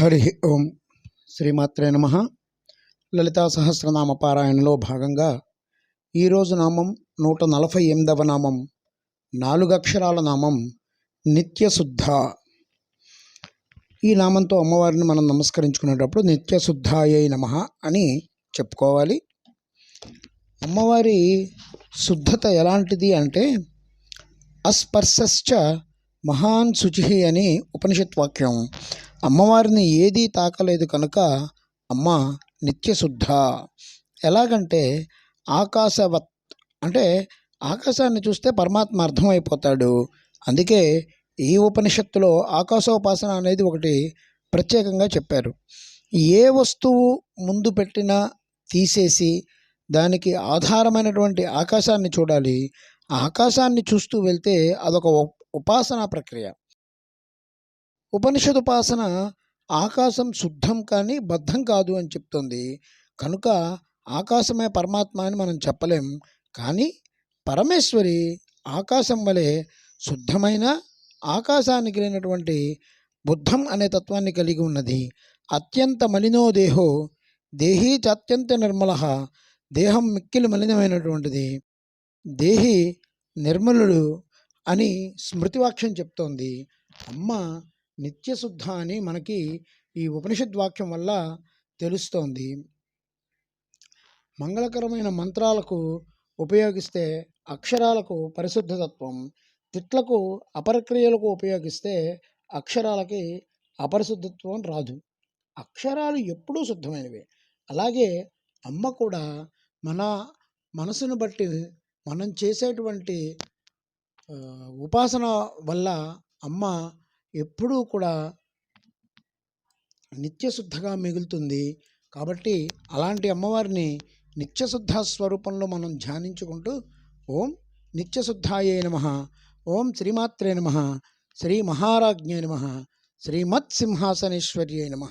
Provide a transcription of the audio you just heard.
హరి ఓం శ్రీమాత్రే నమ. లలితా సహస్రనామ పారాయణలో భాగంగా ఈరోజు నామం నూట నలభై ఎనిమిదవ నామం నాలుగు అక్షరాల నామం నిత్యశుద్ధ ఈ నామంతో అమ్మవారిని మనం నమస్కరించుకునేటప్పుడు నిత్యశుద్ధాయై నమ అని చెప్పుకోవాలి. అమ్మవారి శుద్ధత ఎలాంటిది అంటే అస్పర్శశ్చ మహాన్ శుచి అని ఉపనిషత్ వాక్యం. అమ్మవారిని ఏదీ తాకలేదు కనుక అమ్మ నిత్యశుద్ధ. ఎలాగంటే ఆకాశవత్ అంటే ఆకాశాన్ని చూస్తే పరమాత్మ అర్థమైపోతాడు. అందుకే ఈ ఉపనిషత్తులో ఆకాశోపాసన అనేది ఒకటి ప్రత్యేకంగా చెప్పారు. ఏ వస్తువు ముందు పెట్టినా తీసేసి దానికి ఆధారమైనటువంటి ఆకాశాన్ని చూడాలి. ఆకాశాన్ని చూస్తూ వెళ్తే అదొక ఉపాసనా ప్రక్రియ. ఉపనిషదుపాసన ఆకాశం శుద్ధం కానీ బద్ధం కాదు అని చెప్తుంది. కనుక ఆకాశమే పరమాత్మ అని మనం చెప్పలేం. కానీ పరమేశ్వరి ఆకాశం వలె శుద్ధమైన ఆకాశానికి లేనటువంటి బుద్ధం అనే తత్వాన్ని కలిగి ఉన్నది. అత్యంత మలినో దేహో దేహీ చ అత్యంత నిర్మల దేహం మిక్కిలి మలినమైనటువంటిది. దేహి నిర్మలుడు అని స్మృతివాక్యం చెప్తోంది. అమ్మ నిత్యశుద్ధ అని మనకి ఈ ఉపనిషద్ వాక్యం వల్ల తెలుస్తోంది. మంగళకరమైన మంత్రాలకు ఉపయోగిస్తే అక్షరాలకు పరిశుద్ధతత్వం తిట్లకు అపరక్రియలకు ఉపయోగిస్తే అక్షరాలకి అపరిశుద్ధత్వం రాదు. అక్షరాలు ఎప్పుడూ శుద్ధమైనవి. అలాగే అమ్మ కూడా మన మనసును బట్టి మనం చేసేటువంటి ఉపాసన వల్ల అమ్మ ఎప్పుడూ కూడా నిత్యశుద్ధగా మిగులుతుంది. కాబట్టి అలాంటి అమ్మవారిని నిత్యశుద్ధ స్వరూపంలో మనం ధ్యానించుకుంటూ ఓం నిత్యశుద్ధాయే నమ ఓం శ్రీమాత్రే నమ శ్రీ మహారాజ్ఞే నమ శ్రీమత్ సింహాసనేశ్వర్యే నమ.